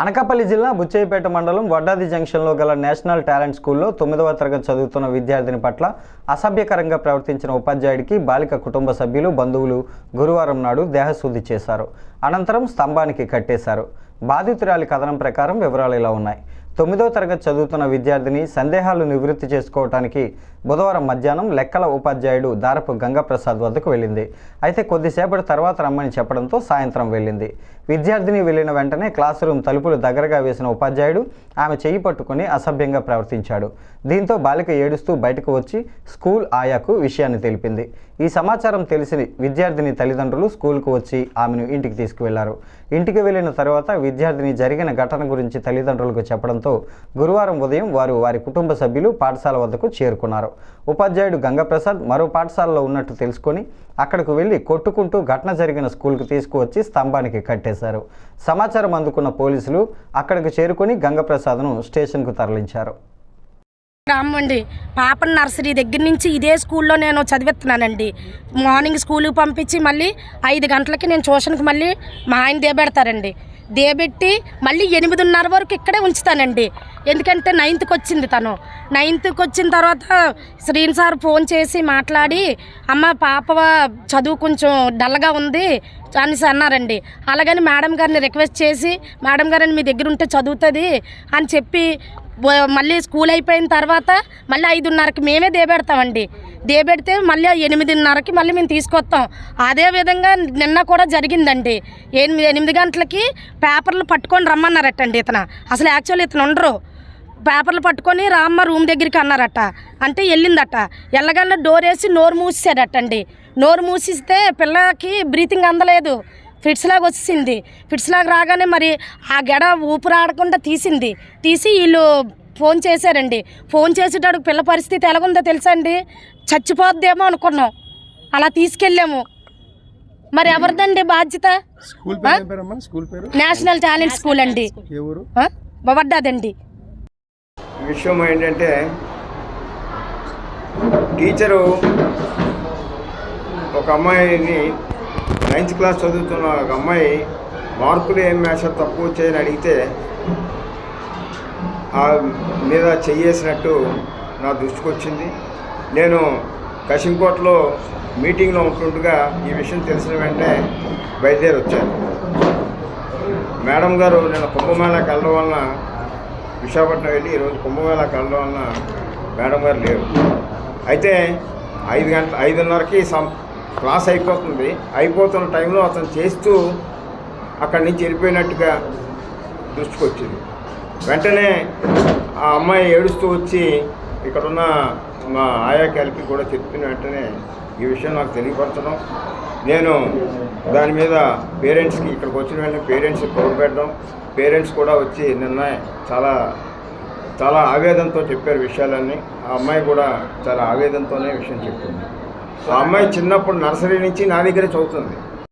అనకాపల్లి జిల్లా బుచ్చయ్యపేట మండలం వడ్డాది జంక్షన్లో గల నేషనల్ టాలెంట్ స్కూల్లో తొమ్మిదవ తరగతి చదువుతున్న విద్యార్థిని పట్ల అసభ్యకరంగా ప్రవర్తించిన ఉపాధ్యాయుడికి బాలిక కుటుంబ సభ్యులు బంధువులు గురువారం నాడు దేహశుద్ధి చేశారు. అనంతరం స్తంభానికి కట్టేశారు. బాధితురాలి కథనం ప్రకారం వివరాలు ఇలా ఉన్నాయి. తొమ్మిదో తరగతి చదువుతున్న విద్యార్థిని సందేహాలు నివృత్తి చేసుకోవటానికి బుధవారం మధ్యాహ్నం లెక్కల ఉపాధ్యాయుడు దారపు గంగాప్రసాద్ వద్దకు వెళ్ళింది. అయితే కొద్దిసేపటి తర్వాత రమ్మని చెప్పడంతో సాయంత్రం వెళ్ళింది. విద్యార్థిని వెళ్ళిన వెంటనే క్లాస్ రూమ్ తలుపులు దగ్గరగా వేసిన ఉపాధ్యాయుడు ఆమె చేయి పట్టుకుని అసభ్యంగా ప్రవర్తించాడు. దీంతో బాలిక ఏడుస్తూ బయటకు వచ్చి స్కూల్ ఆయాకు విషయాన్ని తెలిపింది. ఈ సమాచారం తెలిసి విద్యార్థిని తల్లిదండ్రులు స్కూల్కు వచ్చి ఆమెను ఇంటికి తీసుకువెళ్ళారు. ఇంటికి వెళ్ళిన తర్వాత విద్యార్థిని జరిగిన ఘటన గురించి తల్లిదండ్రులకు చెప్పడంతో గురువారం ఉదయం వారు వారి కుటుంబ సభ్యులు పాఠశాల వద్దకు చేరుకున్నారు. ఉపాధ్యాయుడు గంగప్రసాద్ మరో పాఠశాలలో ఉన్నట్టు తెలుసుకొని అక్కడకు వెళ్ళి కొట్టుకుంటూ ఘటన జరిగిన స్కూల్కు తీసుకువచ్చి స్తంభానికి కట్టేశారు. సమాచారం అందుకున్న పోలీసులు అక్కడికి చేరుకొని గంగప్రసాద్ను స్టేషన్కు తరలించారు. రామ్మండి పాప నర్సరీ దగ్గర నుంచి ఇదే స్కూల్లో నేను చదివిస్తున్నానండి. మార్నింగ్ స్కూల్కి పంపించి మళ్ళీ ఐదు గంటలకి నేను ట్యూషన్కి మళ్ళీ మా ఆయన దేబెడతారండి దేబెట్టి మళ్ళీ ఎనిమిదిన్నర వరకు ఇక్కడే ఉంచుతానండి. ఎందుకంటే నైన్త్కి వచ్చింది తను. నైన్త్కి వచ్చిన తర్వాత శ్రీన్ సార్ ఫోన్ చేసి మాట్లాడి అమ్మ పాప చదువు కొంచెం డల్గా ఉంది అనేసి అన్నారండి. అలాగని మేడం గారిని రిక్వెస్ట్ చేసి మేడం గారిని మీ దగ్గర ఉంటే చదువుతుంది అని చెప్పి మళ్ళీ స్కూల్ అయిపోయిన తర్వాత మళ్ళీ ఐదున్నరకి మేమే దేబెడతామండి దేబెడితే మళ్ళీ ఎనిమిదిన్నరకి మళ్ళీ మేము తీసుకొస్తాం. అదే విధంగా నిన్న కూడా జరిగిందండి. ఎనిమిది ఎనిమిది గంటలకి పేపర్లు పట్టుకొని రమ్మన్నారటండి ఇతను. అసలు యాక్చువల్ ఇతను ఉండరు. పేపర్లు పట్టుకొని రామ్మ రూమ్ దగ్గరికి అన్నారట. అంటే వెళ్ళిందట. వెళ్ళగానే డోర్ వేసి నోరు మూసేసాడటండి నోరు మూసిస్తే పిల్లకి బ్రీతింగ్ అందలేదు. ఫిట్స్ లాగా వచ్చింది ఫిట్స్ లాగా రాగానే మరి ఆ గెడ ఊపిరాడకుండా తీసింది. తీసి వీళ్ళు ఫోన్ చేశారండి. ఫోన్ చేసేటప్పుడు పిల్ల పరిస్థితి ఎలాగుందో తెలుసా అండి చచ్చిపోద్దేమో అనుకున్నాం. అలా తీసుకెళ్ళాము. మరి ఎవరిదండి బాధ్యత? స్కూల్ పేరు ఏం పేరమ్మా? స్కూల్ పేరు? నేషనల్ టాలెంట్ స్కూల్ అండి. ఏ ఊరు? ఆ? బవడ్డాదండి విషయం ఏంటంటే టీచరు ఒక అమ్మాయిని నైన్త్ క్లాస్ చదువుతున్న ఒక అమ్మాయి మార్కులు ఏం మేష తక్కువ వచ్చాయని అడిగితే మీద చెయ్యేసినట్టు నా దృష్టికి వచ్చింది. నేను కశింకోటలో మీటింగ్లో ఉంటుండగా ఈ విషయం తెలిసిన వెంటనే బయలుదేరి వచ్చాను మేడం గారు నేను కుంభమేళాకి వెళ్ళడం వలన విశాఖపట్నం వెళ్ళి ఈరోజు కుంభమేళాకి వెళ్ళడం వలన మేడం గారు లేరు. అయితే ఐదు గంటల ఐదున్నరకి సం క్లాస్ అయిపోతుంది. అయిపోతున్న టైంలో అతను చేస్తూ అక్కడి నుంచి వెళ్ళిపోయినట్టుగా దృష్టికి వచ్చింది వెంటనే ఆ అమ్మాయి ఏడుస్తూ వచ్చి ఇక్కడున్న మా ఆయా కలిపి కూడా చెప్పిన వెంటనే ఈ విషయం నాకు తెలియపరచడం. నేను దాని మీద పేరెంట్స్కి ఇక్కడికి వచ్చిన వెంటనే పేరెంట్స్కి పెట్టడం. పేరెంట్స్ కూడా వచ్చి నిన్న చాలా చాలా ఆవేదనతో చెప్పారు విషయాలన్నీ. ఆ అమ్మాయి కూడా చాలా ఆవేదనతోనే విషయం చెప్పింది. ఆ అమ్మాయి చిన్నప్పుడు నర్సరీ నుంచి నా దగ్గరే చదువుతుంది.